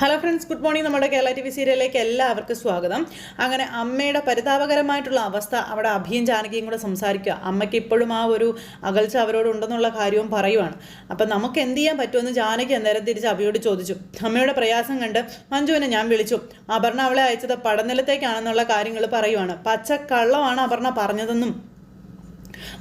Hello friends good morning നമ്മുടെ Kerala T V സീരിയലിലേക്ക് എല്ലാവർക്കും സ്വാഗതം. അങ്ങനെ അമ്മയുടെ പരിതാപകരമായിട്ടുള്ള അവസ്ഥ അവിടെ അഭിയും ജാനകിയും കൂടെ സംസാരിക്കുക. അമ്മയ്ക്ക് ഇപ്പോഴും ആ ഒരു അകൽച്ച അവരോട് ഉണ്ടെന്നുള്ള കാര്യവും പറയുവാണ്. അപ്പം നമുക്ക് എന്ത് ചെയ്യാൻ പറ്റുമെന്ന് ജാനകി അന്നേരം തിരിച്ച് അഭിയോട് ചോദിച്ചു. അമ്മയുടെ പ്രയാസം കണ്ട് മഞ്ജുവിനെ ഞാൻ വിളിച്ചു. അപർണ അവളെ അയച്ചത് പടനിലത്തേക്കാണെന്നുള്ള കാര്യങ്ങൾ പറയുവാണ്. പച്ച കള്ളമാണ് അപർണ പറഞ്ഞതെന്നും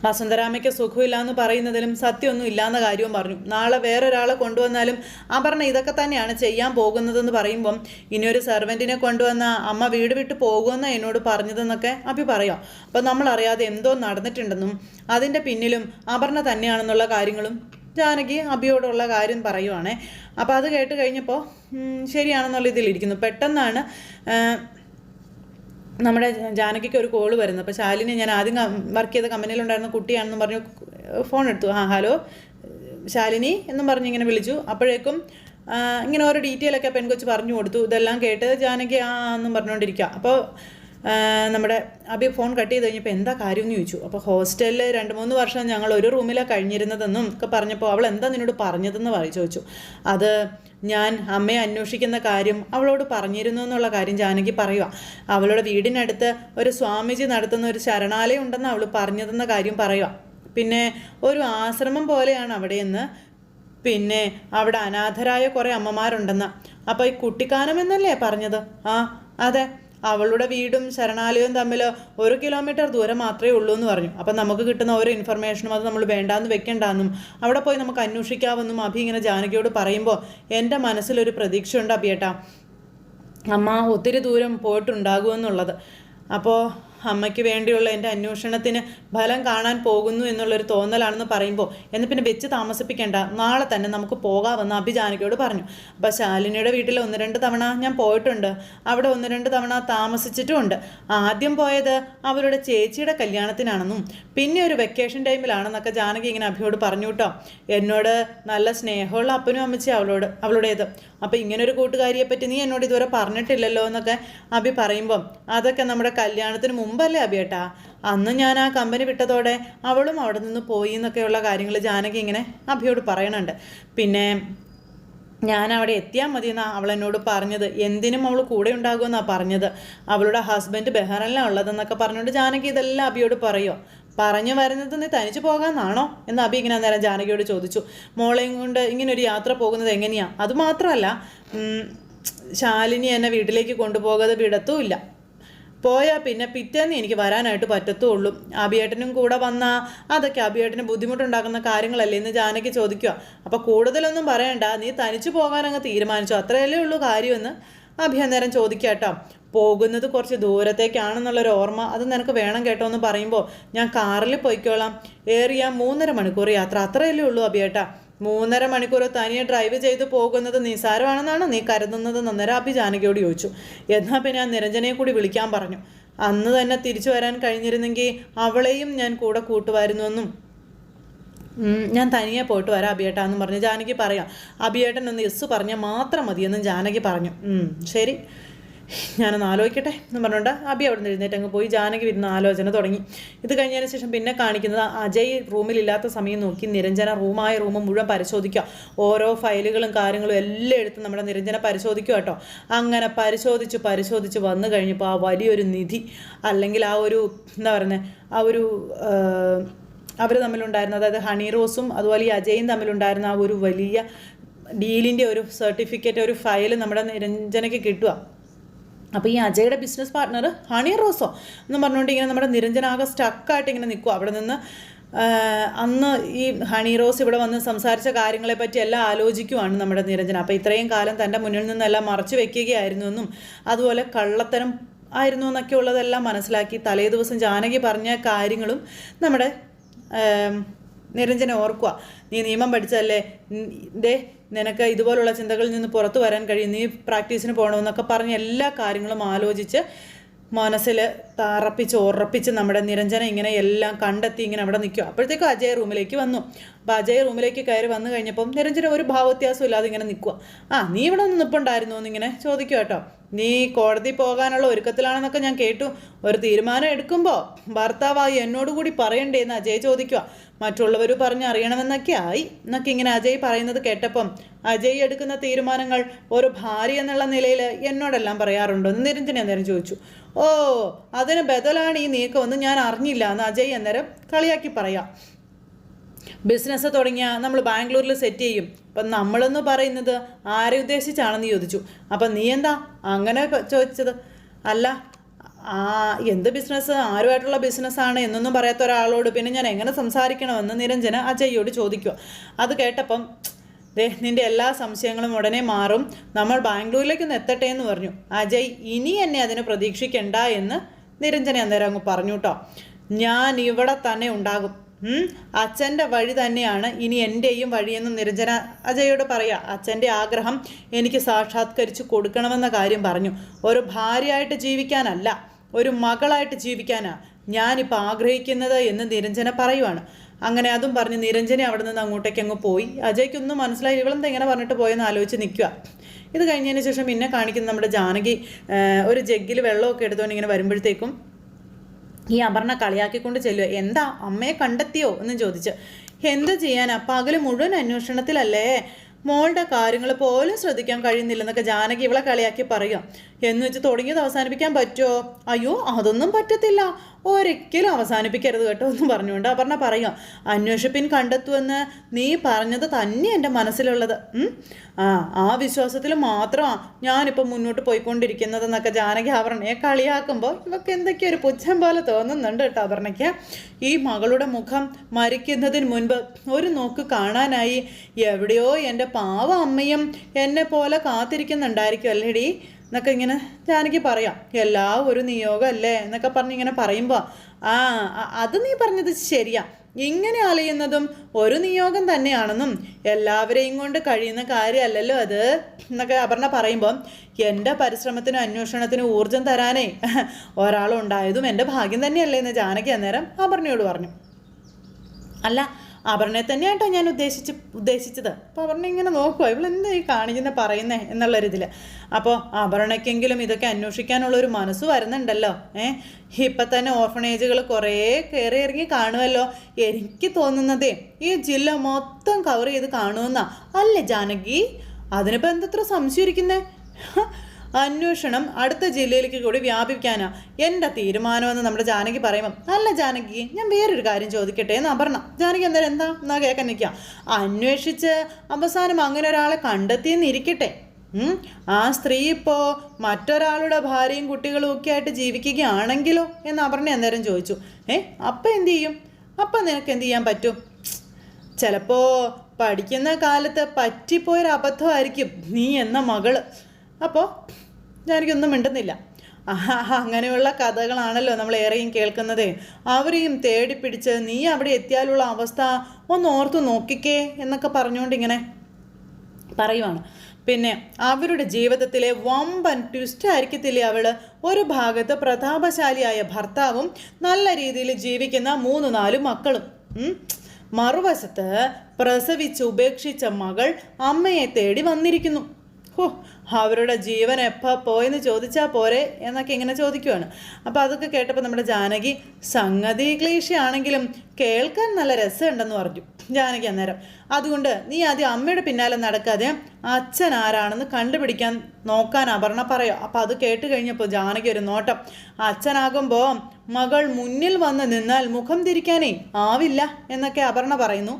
വസുന്ധരാമയ്ക്ക് സുഖമില്ല എന്ന് പറയുന്നതിലും സത്യമൊന്നും ഇല്ലാന്ന കാര്യവും പറഞ്ഞു. നാളെ വേറൊരാളെ കൊണ്ടുവന്നാലും അപർണ ഇതൊക്കെ തന്നെയാണ് ചെയ്യാൻ പോകുന്നതെന്ന് പറയുമ്പം ഇനിയൊരു സെർവന്റിനെ കൊണ്ടുവന്ന അമ്മ വീട് വിട്ട് പോകുമെന്ന് എന്നോട് പറഞ്ഞതെന്നൊക്കെ അഭി പറയാം അപ്പം നമ്മൾ അറിയാതെ എന്തോ നടന്നിട്ടുണ്ടെന്നും അതിന്റെ പിന്നിലും അപർണ തന്നെയാണെന്നുള്ള കാര്യങ്ങളും ജാനകി അഭിയോടുള്ള കാര്യം പറയുവാണേ. അപ്പോൾ അത് കേട്ട് കഴിഞ്ഞപ്പോൾ ശരിയാണെന്നുള്ള ഇതിലിരിക്കുന്നു. പെട്ടെന്നാണ് നമ്മുടെ ജാനകിക്ക് ഒരു കോൾ വരുന്നത് അപ്പോൾ ശാലിനി ഞാൻ ആദ്യം വർക്ക് ചെയ്ത കമ്പനിയിലുണ്ടായിരുന്ന കുട്ടിയാണെന്ന് പറഞ്ഞു ഫോൺ എടുത്തു. ആ ഹലോ ശാലിനി എന്നും പറഞ്ഞ് ഇങ്ങനെ വിളിച്ചു. അപ്പോഴേക്കും ഇങ്ങനെ ഓരോ ഡീറ്റെയിൽ ഒക്കെ പെൺകൊച്ച് പറഞ്ഞു കൊടുത്തു. ഇതെല്ലാം കേട്ട് ജാനകി ആ എന്നും പറഞ്ഞുകൊണ്ടിരിക്കുക അപ്പോൾ നമ്മുടെ അഭി ഫോൺ കട്ട് ചെയ്ത് കഴിഞ്ഞപ്പോൾ എന്താ കാര്യം എന്ന് ചോദിച്ചു. അപ്പോൾ ഹോസ്റ്റലിൽ രണ്ട് മൂന്ന് വർഷം ഞങ്ങൾ ഒരു റൂമിലാണ് കഴിഞ്ഞിരുന്നതെന്നും ഒക്കെ പറഞ്ഞപ്പോൾ അവൾ എന്താ നിന്നോട് പറഞ്ഞതെന്ന് ചോദിച്ചു. അത് ഞാൻ അമ്മയെ അന്വേഷിക്കുന്ന കാര്യം അവളോട് പറഞ്ഞിരുന്നു എന്നുള്ള കാര്യം ജാനകി പറയുക അവളുടെ വീടിനടുത്ത് ഒരു സ്വാമിജി നടത്തുന്ന ഒരു ശരണാലയം ഉണ്ടെന്ന് അവൾ പറഞ്ഞതെന്ന കാര്യം പറയുക പിന്നെ ഒരു ആശ്രമം പോലെയാണ് അവിടെയെന്ന്. പിന്നെ അവിടെ അനാഥരായ കുറേ അമ്മമാരുണ്ടെന്ന്. അപ്പോൾ ഈ കുട്ടിക്കാനം എന്നല്ലേ പറഞ്ഞത്? ആ അതെ. അവളുടെ വീടും ശരണാലയവും തമ്മിൽ ഒരു കിലോമീറ്റർ ദൂരം മാത്രമേ ഉള്ളൂ എന്ന് പറഞ്ഞു. അപ്പം നമുക്ക് കിട്ടുന്ന ഓരോ ഇൻഫർമേഷനും അത് നമ്മൾ വേണ്ടാന്ന് വെക്കണ്ടെന്നും അവിടെ പോയി നമുക്ക് അന്വേഷിക്കാമെന്നും അഭി ഇങ്ങനെ ജാനകിയോട് പറയുമ്പോൾ എന്റെ മനസ്സിലൊരു പ്രതീക്ഷയുണ്ട് അഭിയേട്ടാ. അമ്മ ഒത്തിരി ദൂരം പോയിട്ടുണ്ടാകുമെന്നുള്ളത്. അപ്പോൾ അമ്മയ്ക്ക് വേണ്ടിയുള്ള എന്റെ അന്വേഷണത്തിന് ഫലം കാണാൻ പോകുന്നു എന്നുള്ളൊരു തോന്നലാണെന്ന് പറയുമ്പോൾ എന്ന് പിന്നെ വെച്ച് താമസിപ്പിക്കേണ്ട. നാളെ തന്നെ നമുക്ക് പോകാമെന്ന് അഭിജാനകയോട് പറഞ്ഞു. അപ്പോൾ ശാലിനിയുടെ വീട്ടിൽ ഒന്ന് രണ്ട് തവണ ഞാൻ പോയിട്ടുണ്ട്. അവിടെ ഒന്ന് രണ്ട് തവണ താമസിച്ചിട്ടുമുണ്ട്. ആദ്യം പോയത് അവരുടെ ചേച്ചിയുടെ കല്യാണത്തിനാണെന്നും പിന്നെ ഒരു വെക്കേഷൻ ടൈമിലാണെന്നൊക്കെ ജാനകി ഇങ്ങനെ അഭിയോട് പറഞ്ഞു കേട്ടോ എന്നോട് നല്ല സ്നേഹമുള്ള അപ്പനും അമ്മച്ചി അവളോട് അവളുടേത്. അപ്പോൾ ഇങ്ങനൊരു കൂട്ടുകാരിയെ പറ്റി നീ എന്നോട് ഇതുവരെ പറഞ്ഞിട്ടില്ലല്ലോ എന്നൊക്കെ അഭി പറയുമ്പം അതൊക്കെ നമ്മുടെ കല്യാണത്തിന് മുമ്പല്ലേ അബിയേട്ടാ അന്ന് ഞാൻ ആ കമ്പനി വിട്ടതോടെ അവളും അവിടെ നിന്ന് പോയി എന്നൊക്കെയുള്ള കാര്യങ്ങൾ ജാനകി ഇങ്ങനെ അഭിയോട് പറയണുണ്ട്. പിന്നെ ഞാൻ അവിടെ എത്തിയാൽ മതി എന്നാണ് അവൾ എന്നോട് പറഞ്ഞത്. എന്തിനും അവൾ കൂടെ ഉണ്ടാകുമെന്നാണ് പറഞ്ഞത്. അവളുടെ ഹസ്ബൻഡ് ബെഹ്റനിലാണ് ഉള്ളതെന്നൊക്കെ പറഞ്ഞുകൊണ്ട് ജാനകി ഇതെല്ലാം അബിയോട് പറയുമോ പറഞ്ഞു വരുന്നത് നീ തനിച്ച് പോകാമെന്നാണോ എന്ന് അബി ഇങ്ങനെ അന്നേരം ജാനകിയോട് ചോദിച്ചു. മോളെയും കൊണ്ട് ഇങ്ങനെ ഒരു യാത്ര പോകുന്നത് എങ്ങനെയാണ് അതുമാത്രമല്ല ശാലിനി എന്നെ വീട്ടിലേക്ക് കൊണ്ടുപോകാതെ വിടത്തുമില്ല. പോയാൽ പിന്നെ പിറ്റേന്ന് എനിക്ക് വരാനായിട്ട് പറ്റത്തുള്ളൂ. അഭിയേട്ടനും കൂടെ വന്നാൽ അതൊക്കെ അഭിയേട്ടന് ബുദ്ധിമുട്ടുണ്ടാക്കുന്ന കാര്യങ്ങളല്ലേ എന്ന് ജാനകി ചോദിക്കുക അപ്പോൾ കൂടുതലൊന്നും പറയണ്ട നീ തനിച്ച് പോകാനങ്ങ് തീരുമാനിച്ചു. അത്രയല്ലേ ഉള്ളൂ കാര്യമെന്ന് അഭി അന്നേരം ചോദിക്കുക പോകുന്നത് കുറച്ച് ദൂരത്തേക്കാണെന്നുള്ളൊരു ഓർമ്മ അത് നിനക്ക് വേണം കേട്ടോ എന്ന് പറയുമ്പോൾ ഞാൻ കാറിൽ പോയിക്കോളാം. ഏറിയ മൂന്നര മണിക്കൂർ യാത്ര. അത്രയല്ലേ ഉള്ളൂ അഭിയേട്ടാ മൂന്നര മണിക്കൂർ തനിയെ ഡ്രൈവ് ചെയ്ത് പോകുന്നത് നിസാരമാണെന്നാണ് നീ കരുതുന്നത് അന്നേരം അഭി ജാനകിയോട് ചോദിച്ചു. എന്നാൽ പിന്നെ ആ നിരഞ്ജനയെ കൂടി വിളിക്കാൻ പറഞ്ഞു. അന്ന് തന്നെ തിരിച്ചു വരാൻ കഴിഞ്ഞിരുന്നെങ്കിൽ അവളെയും ഞാൻ കൂടെ കൂട്ടുമായിരുന്നുവെന്നും. ഞാൻ തനിയെ പോയിട്ട് വരാം അബിയേട്ടാ എന്ന് പറഞ്ഞു. ജാനകി പറയാം അബിയേട്ടൻ ഒന്ന് യെസ് പറഞ്ഞാൽ മാത്രം മതിയെന്നും ജാനകി പറഞ്ഞു. ശരി. ഞാനൊന്ന് ആലോചിക്കട്ടെ എന്ന് പറഞ്ഞുകൊണ്ട് അബി അവിടെ നിന്ന് എഴുന്നേറ്റ് അങ്ങ് പോയി. ജാനകി വരുന്ന ആലോചന തുടങ്ങി. ഇത് കഴിഞ്ഞതിന് ശേഷം പിന്നെ കാണിക്കുന്നത് അജയ് റൂമിലില്ലാത്ത സമയം നോക്കി നിരഞ്ജന റൂമായ റൂം മുഴുവൻ പരിശോധിക്കുക. ഓരോ ഫയലുകളും കാര്യങ്ങളും എല്ലാം എടുത്ത് നമ്മുടെ നിരഞ്ജന പരിശോധിക്കുക കേട്ടോ. അങ്ങനെ പരിശോധിച്ച് പരിശോധിച്ച് വന്നു കഴിഞ്ഞപ്പോൾ ആ വലിയൊരു നിധി അല്ലെങ്കിൽ ആ ഒരു എന്താ പറയുന്നത് ആ ഒരു അവർ തമ്മിലുണ്ടായിരുന്ന അതായത് ഹണി റോസും അതുപോലെ ഈ അജയും തമ്മിലുണ്ടായിരുന്ന ആ ഒരു വലിയ ഡീലിന്റെ ഒരു സർട്ടിഫിക്കറ്റ് ഒരു ഫയൽ നമ്മുടെ നിരഞ്ജനയ്ക്ക് കിട്ടുക. അപ്പോൾ ഈ അജയുടെ ബിസിനസ് പാർട്ട്ണർ ഹണി റോസോ എന്ന് പറഞ്ഞുകൊണ്ട് ഇങ്ങനെ നമ്മുടെ നിരഞ്ജനാകെ സ്റ്റക്കായിട്ട് ഇങ്ങനെ നിൽക്കുക അവിടെ നിന്ന് അന്ന് ഈ ഹണി റോസ് ഇവിടെ വന്ന് സംസാരിച്ച കാര്യങ്ങളെപ്പറ്റി എല്ലാം ആലോചിക്കുവാണ് നമ്മുടെ നിരഞ്ജന. അപ്പോൾ ഇത്രയും കാലം തന്റെ മുന്നിൽ നിന്നെല്ലാം മറച്ചു വെക്കുകയായിരുന്നു എന്നും അതുപോലെ കള്ളത്തരം ആയിരുന്നു എന്നൊക്കെ ഉള്ളതെല്ലാം മനസ്സിലാക്കി തലേ ദിവസം ജാനകി പറഞ്ഞ കാര്യങ്ങളും നമ്മുടെ നിരഞ്ജന ഓർക്കുക നീ നിയമം പഠിച്ചല്ലേ ദേ നിനക്ക് ഇതുപോലുള്ള ചിന്തകളിൽ നിന്ന് പുറത്തു വരാൻ കഴിയും. നീ പ്രാക്ടീസിന് പോകണമെന്നൊക്കെ പറഞ്ഞ് എല്ലാ കാര്യങ്ങളും ആലോചിച്ച് മനസ്സിൽ തറപ്പിച്ച് ഉറപ്പിച്ച് നമ്മുടെ നിരഞ്ജന ഇങ്ങനെ എല്ലാം കണ്ടെത്തി ഇങ്ങനെ അവിടെ നിൽക്കുക. അപ്പോഴത്തേക്കും അജയ് റൂമിലേക്ക് വന്നു. അപ്പം അജയ് റൂമിലേക്ക് കയറി വന്നു കഴിഞ്ഞപ്പം നിരഞ്ജന ഒരു ഭാവവ്യത്യാസം ഇല്ലാതെ ഇങ്ങനെ നിൽക്കുക. ആ നീ ഇവിടെ ഒന്ന് നിൽപ്പുണ്ടായിരുന്നു എന്നിങ്ങനെ? ചോദിക്കുക കേട്ടോ. നീ കോടതി പോകാനുള്ള ഒരുക്കത്തിലാണെന്നൊക്കെ ഞാൻ കേട്ടു. ഒരു തീരുമാനം എടുക്കുമ്പോൾ ഭർത്താവായി എന്നോട് കൂടി പറയണ്ടേ എന്ന് അജയ് ചോദിക്കുക. മറ്റുള്ളവർ പറഞ്ഞ് അറിയണമെന്നൊക്കെ ആയി. എന്നൊക്കെ ഇങ്ങനെ അജയ് പറയുന്നത് കേട്ടപ്പം അജയ് എടുക്കുന്ന തീരുമാനങ്ങൾ ഒരു ഭാര്യ എന്നുള്ള നിലയിൽ എന്നോടെല്ലാം പറയാറുണ്ടോ എന്ന് നിരഞ്ജന അന്നേരം ചോദിച്ചു. ഓ അതിന് ബദലാണ് ഈ നീക്കമെന്ന് ഞാൻ അറിഞ്ഞില്ല. എന്ന് അജയ് അന്നേരം കളിയാക്കി പറയാം. ബിസിനസ് തുടങ്ങിയ നമ്മൾ ബാംഗ്ലൂരിൽ സെറ്റ് ചെയ്യും. അപ്പം നമ്മളെന്ന് പറയുന്നത് ആരെ ഉദ്ദേശിച്ചാണെന്ന് ചോദിച്ചു. അപ്പം നീ എന്താ അങ്ങനെ ചോദിച്ചത്? അല്ല ആ എന്ത് ബിസിനസ് ആരുമായിട്ടുള്ള ബിസിനസ്സാണ് എന്നൊന്നും പറയാത്ത ഒരാളോട് പിന്നെ ഞാൻ എങ്ങനെ സംസാരിക്കണമെന്ന് നിരഞ്ജന അജയ്യോട് ചോദിക്കുക അത് കേട്ടപ്പം ദേ നിന്റെ എല്ലാ സംശയങ്ങളും ഉടനെ മാറും. നമ്മൾ ബാംഗ്ലൂരിലേക്ക് ഒന്ന് എത്തട്ടെ എന്ന് പറഞ്ഞു. അജയ് ഇനി എന്നെ അതിന് പ്രതീക്ഷിക്കണ്ട എന്ന് നിരഞ്ജന അന്നേരം അങ്ങ് പറഞ്ഞു കേട്ടോ ഞാൻ ഇവിടെ തന്നെ ഉണ്ടാകും. അച്ഛന്റെ വഴി തന്നെയാണ് ഇനി എന്റെയും വഴിയെന്ന് നിരഞ്ജന അജയോട് പറയാ. അച്ഛന്റെ ആഗ്രഹം എനിക്ക് സാക്ഷാത്കരിച്ച് കൊടുക്കണമെന്ന കാര്യം പറഞ്ഞു. ഒരു ഭാര്യയായിട്ട് ജീവിക്കാനല്ല ഒരു മകളായിട്ട് ജീവിക്കാനാ ഞാനിപ്പോൾ ആഗ്രഹിക്കുന്നത് എന്ന് നിരഞ്ജന പറയുവാണ്. അങ്ങനെ അതും പറഞ്ഞ് നിരഞ്ജനെ അവിടെ നിന്ന് അങ്ങോട്ടേക്ക് അങ്ങ് പോയി. അജയ്ക്കൊന്നും മനസ്സിലായി ഇവളെന്താ ഇങ്ങനെ പറഞ്ഞിട്ട് പോയെന്ന് ആലോചിച്ച് നിൽക്കുക. ഇത് കഴിഞ്ഞതിന് ശേഷം പിന്നെ കാണിക്കുന്ന നമ്മുടെ ജാനകി ഒരു ജഗ്ഗിൽ വെള്ളമൊക്കെ എടുത്തുകൊണ്ട് ഇങ്ങനെ വരുമ്പോഴത്തേക്കും ഈ അപർണ കളിയാക്കിക്കൊണ്ട് ചെല്ലുക എന്താ അമ്മയെ കണ്ടെത്തിയോ? എന്ന് ചോദിച്ച്. എന്ത് ചെയ്യാനാ? പകൽ മുഴുവൻ അന്വേഷണത്തിലല്ലേ? മോളുടെ കാര്യങ്ങൾ പോലും ശ്രദ്ധിക്കാൻ കഴിയുന്നില്ലെന്നൊക്കെ ജാനകി ഇവളെ കളിയാക്കി പറയാം എന്ന് വെച്ച് തുടങ്ങിയത് അവസാനിപ്പിക്കാൻ പറ്റുമോ അയ്യോ അതൊന്നും പറ്റത്തില്ല. ഒരിക്കലും അവസാനിപ്പിക്കരുത് കേട്ടോ എന്ന് പറഞ്ഞുകൊണ്ട് അപർണ പറയാം അന്വേഷിപ്പിൻ കണ്ടെത്തുമെന്ന് നീ പറഞ്ഞത് തന്നെ എന്റെ മനസ്സിലുള്ളത്? ആ ആ വിശ്വാസത്തിൽ മാത്രമാണ് ഞാനിപ്പോൾ മുന്നോട്ട് പോയിക്കൊണ്ടിരിക്കുന്നതെന്നൊക്കെ ജാനകി അപർണയെ കളിയാക്കുമ്പോൾ ഇവക്ക് എന്തൊക്കെയോ ഒരു പുച്ഛം പോലെ തോന്നുന്നുണ്ട് കേട്ടോ അപർണയ്ക്ക് ഈ മകളുടെ മുഖം മരിക്കുന്നതിന് മുൻപ് ഒരു നോക്ക് കാണാനായി. എവിടെയോ എന്റെ പാവ അമ്മയും എന്നെ പോലെ കാത്തിരിക്കുന്നുണ്ടായിരിക്കും അല്ലേടി? എന്നൊക്കെ ഇങ്ങനെ ജാനകി പറയാം. എല്ലാം ഒരു നിയോഗമല്ലേ എന്നൊക്കെ പറഞ്ഞ് ഇങ്ങനെ പറയുമ്പോൾ ആ അത് നീ പറഞ്ഞത് ശരിയാ. ഇങ്ങനെ അലയുന്നതും ഒരു നിയോഗം തന്നെയാണെന്നും എല്ലാവരെയും കൊണ്ട് കഴിയുന്ന കാര്യമല്ലല്ലോ അത്? എന്നൊക്കെ അപർണ പറയുമ്പോൾ എന്റെ പരിശ്രമത്തിനും അന്വേഷണത്തിനും ഊർജം തരാനേ ഒരാളുണ്ടായതും എന്റെ ഭാഗ്യം തന്നെയല്ലേ എന്ന് ജാനകി അന്നേരം അപർണയോട് പറഞ്ഞു. അല്ല അപർണയെ തന്നെയാട്ടോ ഞാൻ ഉദ്ദേശിച്ച് ഉദ്ദേശിച്ചത്. അപ്പോൾ അപർണ ഇങ്ങനെ നോക്കുക ഇവൾ ഇവളെന്താ ഈ കാണിക്കുന്ന പറയുന്നേ എന്നുള്ള എന്നുള്ളൊരിതിൽ അപ്പോൾ അപർണയ്ക്കെങ്കിലും ഇതൊക്കെ അന്വേഷിക്കാനുള്ള ഒരു മനസ്സ് വരുന്നുണ്ടല്ലോ. ഏഹ് ഇപ്പം തന്നെ ഓർഫണേജുകൾ കുറേ കയറി ഇറങ്ങി കാണുമല്ലോ എനിക്ക് തോന്നുന്നതേ ഈ ജില്ല മൊത്തം കവർ ചെയ്ത് കാണുമെന്നാ അല്ലേ ജാനകി? അതിനിപ്പോൾ എന്തത്ര സംശയം ഇരിക്കുന്നേ? അന്വേഷണം അടുത്ത ജില്ലയിലേക്ക് കൂടി വ്യാപിക്കാനാ. എന്റെ തീരുമാനമെന്ന് നമ്മുടെ ജാനകി പറയുമ്പം അല്ല ജാനകി ഞാൻ വേറൊരു കാര്യം ചോദിക്കട്ടെ എന്ന് അപർണ. ജാനകി എന്തായാലും എന്താ? എന്നാ കേൾക്കാൻ നിൽക്കുക അന്വേഷിച്ച് അവസാനം അങ്ങനെ ഒരാളെ കണ്ടെത്തിയെന്നിരിക്കട്ടെ. ആ സ്ത്രീ ഇപ്പോൾ മറ്റൊരാളുടെ ഭാര്യയും കുട്ടികളും ഒക്കെ ആയിട്ട് ജീവിക്കുകയാണെങ്കിലോ എന്ന് അപർണ അന്നേരം ചോദിച്ചു. ഏ അപ്പം എന്ത് ചെയ്യും? അപ്പം നിനക്ക് എന്ത് ചെയ്യാൻ പറ്റും? ചിലപ്പോൾ പഠിക്കുന്ന കാലത്ത് പറ്റിപ്പോയൊരു അബദ്ധമായിരിക്കും നീ എന്ന മകൾ. അപ്പോൾ ഞാനിക്കൊന്നും മിണ്ടുന്നില്ല. അങ്ങനെയുള്ള കഥകളാണല്ലോ നമ്മൾ ഏറെയും കേൾക്കുന്നത്. അവരെയും തേടി പിടിച്ച് നീ അവിടെ എത്തിയാലുള്ള അവസ്ഥ ഒന്ന് ഓർത്തു നോക്കിക്കേ എന്നൊക്കെ പറഞ്ഞുകൊണ്ട് ഇങ്ങനെ പറയുവാണ്. പിന്നെ അവരുടെ ജീവിതത്തിലെ വമ്പൻ ട്വിസ്റ്റ് ആയിരിക്കത്തില്ലേ അവൾ ഒരു ഭാഗത്ത് പ്രതാപശാലിയായ ഭർത്താവും നല്ല രീതിയിൽ ജീവിക്കുന്ന മൂന്ന് നാല് മക്കളും. മറുവശത്ത് പ്രസവിച്ച് ഉപേക്ഷിച്ച മകൾ അമ്മയെ തേടി വന്നിരിക്കുന്നു. ഹോ അവരുടെ ജീവൻ എപ്പോൾ പോയെന്ന് ചോദിച്ചാൽ പോരെ എന്നൊക്കെ ഇങ്ങനെ ചോദിക്കുവാണ്. അപ്പോൾ അതൊക്കെ കേട്ടപ്പോൾ നമ്മുടെ ജാനകി സംഗതി ക്ലീശയാണെങ്കിലും കേൾക്കാൻ നല്ല രസമുണ്ടെന്ന് പറഞ്ഞു. ജാനകി അന്നേരം അതുകൊണ്ട് നീ ആദ്യം അമ്മയുടെ പിന്നാലെ നടക്കാതെ അച്ഛൻ ആരാണെന്ന് കണ്ടുപിടിക്കാൻ നോക്കാൻ അപർണ പറയോ. അപ്പോൾ അത് കേട്ട് കഴിഞ്ഞപ്പോൾ ജാനകി ഒരു നോട്ടം അച്ഛനാകുമ്പോൾ മകൾ മുന്നിൽ വന്ന് നിന്നാൽ മുഖം തിരിക്കാനേ ആവില്ല എന്നൊക്കെ അപർണ പറയുന്നു.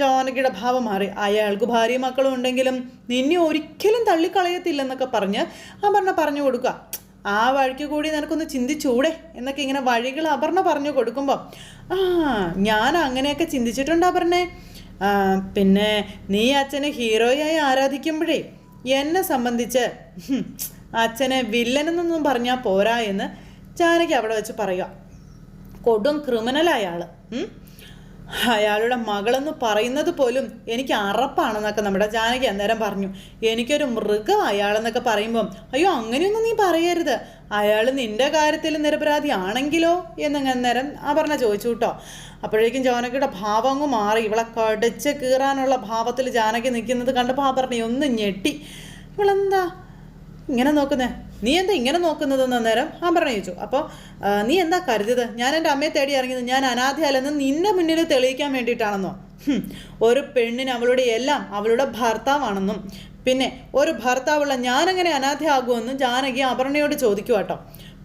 ജാനകിയുടെ ഭാവം മാറി. അയാൾക്ക് ഭാര്യയും മക്കളും ഉണ്ടെങ്കിലും നിന്നെ ഒരിക്കലും തള്ളിക്കളയത്തില്ലെന്നൊക്കെ പറഞ്ഞ് അപർണ പറഞ്ഞു കൊടുക്കുക. ആ വഴിക്ക് കൂടി നിനക്കൊന്ന് ചിന്തിച്ചൂടെ? എന്നൊക്കെ ഇങ്ങനെ വഴികൾ അപർണ പറഞ്ഞു കൊടുക്കുമ്പോൾ ആ ഞാൻ അങ്ങനെയൊക്കെ ചിന്തിച്ചിട്ടുണ്ട് അപർണേ. പിന്നെ നീ അച്ഛനെ ഹീറോയായി ആരാധിക്കുമ്പോഴേ എന്നെ സംബന്ധിച്ച് അച്ഛനെ വില്ലനെന്നൊന്നും പറഞ്ഞാൽ പോരാ എന്ന് ജാനകി അവിടെ വെച്ച് പറയുക. കൊടും ക്രിമിനലായ ഉം. അയാളുടെ മകളെന്ന് പറയുന്നത് പോലും എനിക്ക് അറപ്പാണെന്നൊക്കെ നമ്മുടെ ജാനകി അന്നേരം പറഞ്ഞു. എനിക്കൊരു മൃഗം അയാളെന്നൊക്കെ പറയുമ്പം അയ്യോ അങ്ങനെയൊന്നും നീ പറയരുത്. അയാൾ നിന്റെ കാര്യത്തിൽ നിരപരാധി ആണെങ്കിലോ എന്നങ്ങ് അന്നേരം അപർണ ചോദിച്ചു കേട്ടോ. അപ്പോഴേക്കും ജാനകിയുടെ ഭാവം അങ്ങ് മാറി. ഇവളെ കടിച്ച് കീറാനുള്ള ഭാവത്തിൽ ജാനകി നിൽക്കുന്നത് കണ്ടപ്പോൾ അപർണ ഒന്ന് ഞെട്ടി. ഇവളെന്താ ഇങ്ങനെ നോക്കുന്നേ? നീ എന്താ ഇങ്ങനെ നോക്കുന്നതെന്ന് അന്നേരം പറഞ്ഞു ചോദിച്ചു. അപ്പോൾ നീ എന്താ കരുതിയത്? ഞാൻ എന്റെ അമ്മയെ തേടി ഇറങ്ങിയത് ഞാൻ അനാഥയല്ലെന്ന് നിന്നെ മുന്നിൽ തെളിയിക്കാൻ വേണ്ടിയിട്ടാണെന്നോ? ഒരു പെണ്ണിന് അവളുടെ എല്ലാം അവളുടെ ഭർത്താവാണെന്നും പിന്നെ ഒരു ഭർത്താവുള്ള ഞാനെങ്ങനെ അനാഥയാകുമെന്നും ജാനകി അപർണയോട് ചോദിക്കുക കേട്ടോ.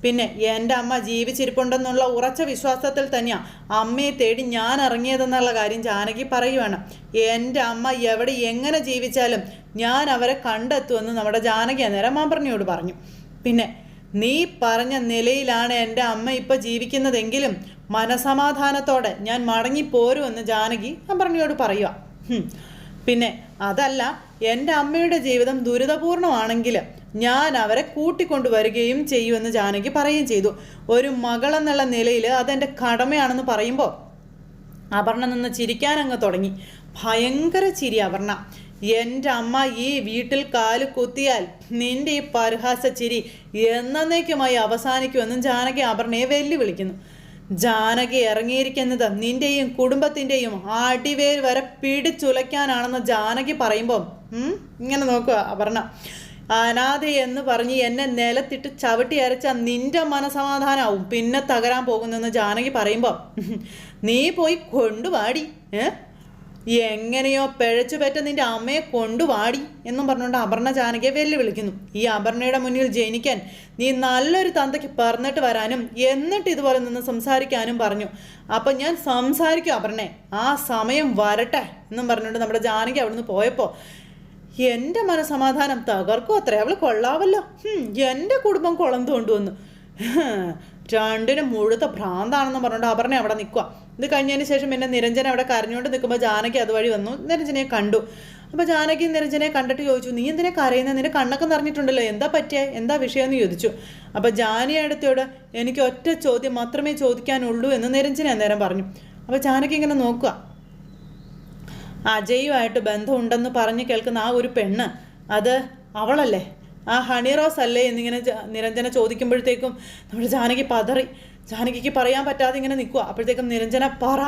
പിന്നെ എന്റെ അമ്മ ജീവിച്ചിരിപ്പുണ്ടെന്നുള്ള ഉറച്ച വിശ്വാസത്തിൽ തന്നെയാണ് അമ്മയെ തേടി ഞാൻ ഇറങ്ങിയതെന്നുള്ള കാര്യം ജാനകി പറയുവാണ്. എന്റെ അമ്മ എവിടെ എങ്ങനെ ജീവിച്ചാലും ഞാൻ അവരെ കണ്ടെത്തുമെന്ന് നമ്മുടെ ജാനകി അന്നേരം അപർണയോട് പറഞ്ഞു. പിന്നെ നീ പറഞ്ഞ നിലയിലാണ് എന്റെ അമ്മ ഇപ്പോൾ ജീവിക്കുന്നതെങ്കിലും മനസമാധാനത്തോടെ ഞാൻ മടങ്ങിപ്പോരുമെന്ന് ജാനകി അപർണയോട് പറയുക പിന്നെ അതല്ല എന്റെ അമ്മയുടെ ജീവിതം ദുരിതപൂർണമാണെങ്കിൽ ഞാൻ അവരെ കൂട്ടിക്കൊണ്ടുവരികയും ചെയ്യുമെന്ന് ജാനകി പറയുകയും ചെയ്തു. ഒരു മകളെന്നുള്ള നിലയിൽ അതെന്റെ കടമയാണെന്ന് പറയുമ്പോൾ അപർണ നിന്ന് ചിരിക്കാനങ്ങ് തുടങ്ങി. ഭയങ്കര ചിരി അപർണ. എന്റെ അമ്മ ഈ വീട്ടിൽ കാൽ കുത്തിയാൽ നിന്റെ ഈ പരിഹാസ ചിരി എന്നേക്കുമായി അവസാനിക്കുമെന്നും ജാനകി അപർണയെ വെല്ലുവിളിക്കുന്നു. ജാനകി ഇറങ്ങിയിരിക്കുന്നത് നിന്റെയും കുടുംബത്തിന്റെയും ആടിവേൽ വരെ പിടിച്ചുലയ്ക്കാനാണെന്ന് ജാനകി പറയുമ്പോൾ ഇങ്ങനെ നോക്കുക അപർണ അനാഥ എന്ന് പറഞ്ഞ് എന്നെ നിലത്തിട്ട് ചവിട്ടി അരച്ച നിന്റെ മനസമാധാനാവും പിന്നെ തകരാൻ പോകുന്നെന്ന് ജാനകി പറയുമ്പോൾ നീ പോയി കൊണ്ടുപാടി ഏ? എങ്ങനെയോ പിഴച്ചു പറ്റ നിന്റെ അമ്മയെ കൊണ്ടുവാടി എന്നും പറഞ്ഞുകൊണ്ട് അപർണ ജാനകിയെ വെല്ലുവിളിക്കുന്നു. ഈ അപർണയുടെ മുന്നിൽ ജനിക്കാൻ നീ നല്ലൊരു തന്തയ്ക്ക് പറഞ്ഞിട്ട് വരാനും എന്നിട്ട് ഇതുപോലെ നിന്ന് സംസാരിക്കാനും പറഞ്ഞു. അപ്പം ഞാൻ സംസാരിക്കും അപർണെ. ആ സമയം വരട്ടെ എന്നും പറഞ്ഞുകൊണ്ട് നമ്മുടെ ജാനകി അവിടുന്ന് പോയപ്പോൾ എന്റെ മനസമാധാനം തകർക്കും അത്രേ അവൾ കൊള്ളാവല്ലോ. ഹും, എന്റെ കുടുംബം കുളം കൊണ്ടുവന്നു രണ്ടിനും മുഴുത്ത ഭ്രാന്താണെന്ന് പറഞ്ഞുകൊണ്ട് അപർണ അവിടെ നിൽക്കുക ഇത് കഴിഞ്ഞതിന് ശേഷം പിന്നെ നിരഞ്ജൻ അവിടെ കരഞ്ഞുകൊണ്ട് നിൽക്കുമ്പോൾ ജാനകി അതുവഴി വന്നു. നിരഞ്ജനയെ കണ്ടു. അപ്പോൾ ജാനകി നിരഞ്ജനെ കണ്ടിട്ട് ചോദിച്ചു നീ എന്തിനാ കരയുന്നത് നിന്റെ കണ്ണൊക്കെ നിറഞ്ഞിട്ടുണ്ടല്ലോ. എന്താ പറ്റിയ? എന്താ വിഷയം എന്ന് ചോദിച്ചു. അപ്പോൾ ജാനിയ അടുത്തോട് എനിക്ക് ഒറ്റ ചോദ്യം മാത്രമേ ചോദിക്കാനുള്ളൂ എന്ന് നിരഞ്ജന അന്നേരം പറഞ്ഞു. അപ്പോൾ ജാനകി ഇങ്ങനെ നോക്കുക അജയുമായിട്ട് ബന്ധമുണ്ടെന്ന് പറഞ്ഞ് കേൾക്കുന്ന ആ ഒരു പെണ്ണ് അത് അവളല്ലേ? ആ ഹണി റോസ് അല്ലേ എന്നിങ്ങനെ നിരഞ്ജന ചോദിക്കുമ്പോഴത്തേക്കും നമ്മുടെ ജാനകി പതറി. ജാനകിക്ക് പറയാൻ പറ്റാതെ ഇങ്ങനെ നിൽക്കുക അപ്പോഴത്തേക്കും നിരഞ്ജന പറ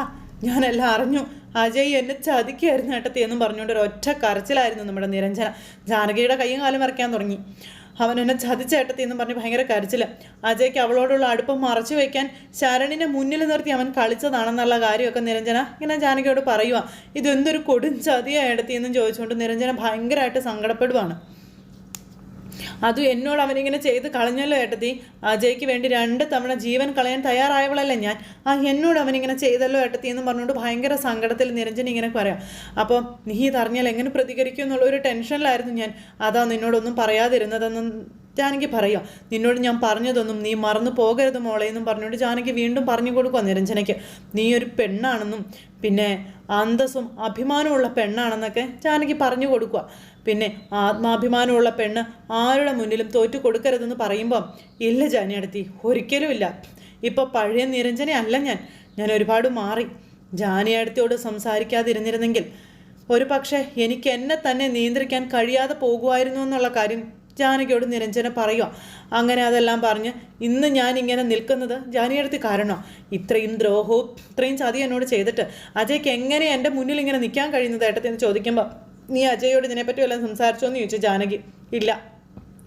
ഞാനെല്ലാം അറിഞ്ഞു. അജയ് എന്നെ ചതിക്കായിരുന്നു ഏട്ടത്തി എന്നും പറഞ്ഞുകൊണ്ട് ഒരു ഒറ്റ കരച്ചിലായിരുന്നു നമ്മുടെ നിരഞ്ജന. ജാനകിയുടെ കൈയും കാലും വരയ്ക്കാൻ തുടങ്ങി. അവൻ എന്നെ ചതിച്ചേട്ടത്തി എന്നും പറഞ്ഞ് ഭയങ്കര കരച്ചിൽ അജയ്ക്ക് അവളോടുള്ള അടുപ്പം മറച്ചു വയ്ക്കാൻ ശരണിനെ മുന്നിൽ നിർത്തി അവൻ കളിച്ചതാണെന്നുള്ള കാര്യമൊക്കെ നിരഞ്ജന ഇങ്ങനെ ജാനകിയോട് പറയുക ഇതെന്തൊരു കൊടും ചതിയാണ് ഏടത്തി എന്നും ചോദിച്ചുകൊണ്ട് നിരഞ്ജന ഭയങ്കരമായിട്ട് സങ്കടപ്പെടുവാണ്. അതും എന്നോട് അവനിങ്ങനെ ചെയ്ത് കളഞ്ഞല്ലോ ഏട്ടത്തി. അജയ്ക്ക് വേണ്ടി രണ്ട് തവണ ജീവൻ കളയാൻ തയ്യാറായവളല്ലേ ഞാൻ. ആ എന്നോട് അവനിങ്ങനെ ചെയ്തല്ലോ ഏട്ടത്തി എന്ന് പറഞ്ഞുകൊണ്ട് ഭയങ്കര സങ്കടത്തിൽ നിരഞ്ജൻ ഇങ്ങനെ പറയാം. അപ്പോൾ നീ ഇതറിഞ്ഞാൽ എങ്ങനെ പ്രതികരിക്കും എന്നുള്ള ഒരു ടെൻഷനിലായിരുന്നു ഞാൻ. അതാ നിന്നോടൊന്നും പറയാതിരുന്നതെന്നും ജാനകി പറയുക നിന്നോട് ഞാൻ പറഞ്ഞതൊന്നും നീ മറന്നു പോകരുത് മോളെ എന്നും പറഞ്ഞുകൊണ്ട് ജാനകി വീണ്ടും പറഞ്ഞു കൊടുക്കുക നിരഞ്ജനയ്ക്ക്. നീ ഒരു പെണ്ണാണെന്നും പിന്നെ അന്തസ്സും അഭിമാനമുള്ള പെണ്ണാണെന്നൊക്കെ ജാനകി പറഞ്ഞു കൊടുക്കുക പിന്നെ ആത്മാഭിമാനമുള്ള പെണ്ണ് ആരുടെ മുന്നിലും തോറ്റു കൊടുക്കരുതെന്ന് പറയുമ്പം ഇല്ല ജാനിയടത്തി ഒരിക്കലുമില്ല. ഇപ്പോൾ പഴയ നിരഞ്ജന അല്ല ഞാൻ. ഞാൻ ഒരുപാട് മാറി. ജാനിയടത്തിയോട് സംസാരിക്കാതിരുന്നിരുന്നെങ്കിൽ ഒരു പക്ഷേ എനിക്ക് എന്നെ തന്നെ നിയന്ത്രിക്കാൻ കഴിയാതെ പോകുമായിരുന്നു എന്നുള്ള കാര്യം ജാനകിയോട് നിരഞ്ജന പറയുക അങ്ങനെ അതെല്ലാം പറഞ്ഞ് ഇന്ന് ഞാൻ ഇങ്ങനെ നിൽക്കുന്നത് ജാനിയെടുത്ത് കാരണം? ഇത്രയും ദ്രോഹവും ഇത്രയും ചതി എന്നോട് ചെയ്തിട്ട് അജയ്ക്ക് എങ്ങനെ എന്റെ മുന്നിൽ ഇങ്ങനെ നിൽക്കാൻ കഴിയുന്നത് എന്ന് ചോദിക്കുമ്പോൾ നീ അജയോട് ഇതിനെപ്പറ്റി വല്ലതും സംസാരിച്ചോ എന്ന് ചോദിച്ചു. ജാനകി ഇല്ല.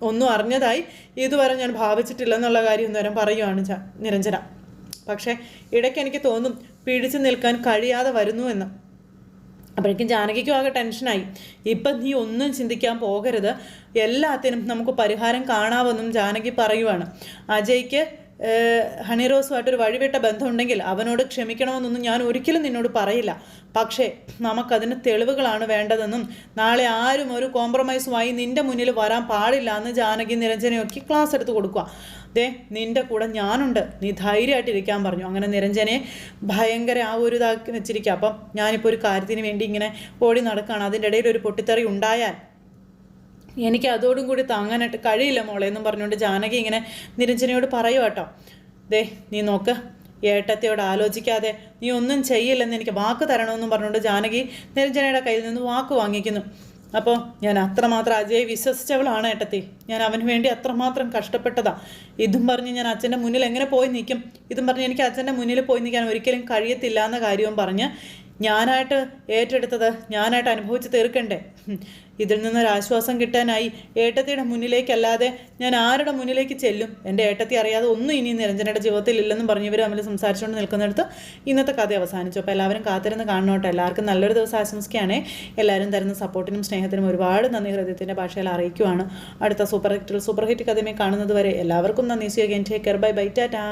ഒന്നും അറിഞ്ഞതായി ഇതുവരെ ഞാൻ ഭാവിച്ചിട്ടില്ല എന്നുള്ള കാര്യം നേരം പറയുവാണ് നിരഞ്ജന. പക്ഷേ ഇടയ്ക്ക് എനിക്ക് തോന്നും പിടിച്ചു നിൽക്കാൻ കഴിയാതെ വരുന്നു എന്ന്. അപ്പോഴേക്കും ജാനകിക്കും ആകെ ടെൻഷനായി. ഇപ്പം നീ ഒന്നും ചിന്തിക്കാൻ പോകരുത്. എല്ലാത്തിനും നമുക്ക് പരിഹാരം കാണാമെന്നും ജാനകി പറയുവാണ്. അജയ്ക്ക് ഏഹ്, ഹണിറോസുമായിട്ടൊരു വഴിവിട്ട ബന്ധമുണ്ടെങ്കിൽ അവനോട് ക്ഷമിക്കണമെന്നൊന്നും ഞാൻ ഒരിക്കലും നിന്നോട് പറയില്ല. പക്ഷേ നമുക്കതിന് തെളിവുകളാണ് വേണ്ടതെന്നും നാളെ ആരും ഒരു കോംപ്രമൈസുമായി നിന്റെ മുന്നിൽ വരാൻ പാടില്ല എന്ന് ജാനകി നിരഞ്ജനയൊക്കെ ക്ലാസ് എടുത്ത് കൊടുക്കുക ദേ നിന്റെ കൂടെ ഞാനുണ്ട്. നീ ധൈര്യമായിട്ടിരിക്കാൻ പറഞ്ഞു. അങ്ങനെ നിരഞ്ജനെ ഭയങ്കര ആ ഒരു ഇതാക്കി വെച്ചിരിക്കുക അപ്പം ഞാനിപ്പോൾ ഒരു കാര്യത്തിന് വേണ്ടി ഇങ്ങനെ ഓടി നടക്കുകയാണ്. അതിന്റെ ഇടയിൽ ഒരു പൊട്ടിത്തെറി ഉണ്ടായാൽ എനിക്ക് അതോടും കൂടി താങ്ങാനായിട്ട് കഴിയില്ല മോളെ എന്നും പറഞ്ഞുകൊണ്ട് ജാനകി ഇങ്ങനെ നിരഞ്ജനയോട് പറയുക കേട്ടോ ദേ നീ നോക്ക് ഏട്ടത്തിയോട് ആലോചിക്കാതെ നീ ഒന്നും ചെയ്യില്ലെന്ന് എനിക്ക് വാക്ക് തരണമെന്നും പറഞ്ഞുകൊണ്ട് ജാനകി നിരഞ്ജനയുടെ കയ്യിൽ നിന്ന് വാക്ക് വാങ്ങിക്കുന്നു. അപ്പോൾ ഞാൻ അത്രമാത്രം അജയെ വിശ്വസിച്ചവളാണ് ഏട്ടത്തി. ഞാൻ അവന് വേണ്ടി അത്രമാത്രം കഷ്ടപ്പെട്ടതാ. ഇതും പറഞ്ഞ് ഞാൻ അച്ഛന്റെ മുന്നിൽ എങ്ങനെ പോയി നിൽക്കും? ഇതും പറഞ്ഞ് എനിക്ക് അച്ഛന്റെ മുന്നിൽ പോയി നിൽക്കാൻ ഒരിക്കലും കഴിയത്തില്ല എന്ന കാര്യവും പറഞ്ഞ് ഞാനായിട്ട് ഏറ്റെടുത്തത് ഞാനായിട്ട് അനുഭവിച്ച് തീർക്കണ്ടേ. ഇതിൽ നിന്നൊരാശ്വാസം കിട്ടാനായി ഏട്ടത്തിയുടെ മുന്നിലേക്കല്ലാതെ ഞാൻ ആരുടെ മുന്നിലേക്ക് ചെല്ലും? എന്റെ ഏട്ടത്തി അറിയാതെ ഒന്നും ഇനി നിരഞ്ജനയുടെ ജീവിതത്തിൽ ഇല്ലെന്നും പറഞ്ഞ് ഇവർ തമ്മിൽ സംസാരിച്ചുകൊണ്ട് നിൽക്കുന്നിടത്ത് ഇന്നത്തെ കഥ അവസാനിച്ചു. അപ്പോൾ എല്ലാവരും കാത്തിരുന്ന് കാണണോട്ടെ എല്ലാവർക്കും നല്ലൊരു ദിവസം ആശംസിക്കുകയാണേ. എല്ലാവരും തരുന്ന സപ്പോർട്ടിനും സ്നേഹത്തിനും ഒരുപാട് നന്ദി. ഹൃദയത്തിന്റെ ഭാഷയിൽ അറിയിക്കുവാണ്. അടുത്ത സൂപ്പർ ഹിറ്റിൽ സൂപ്പർ ഹിറ്റ് കഥമേ കാണുന്നത് വരെ എല്ലാവർക്കും നന്ദി. See again take care bye bye tata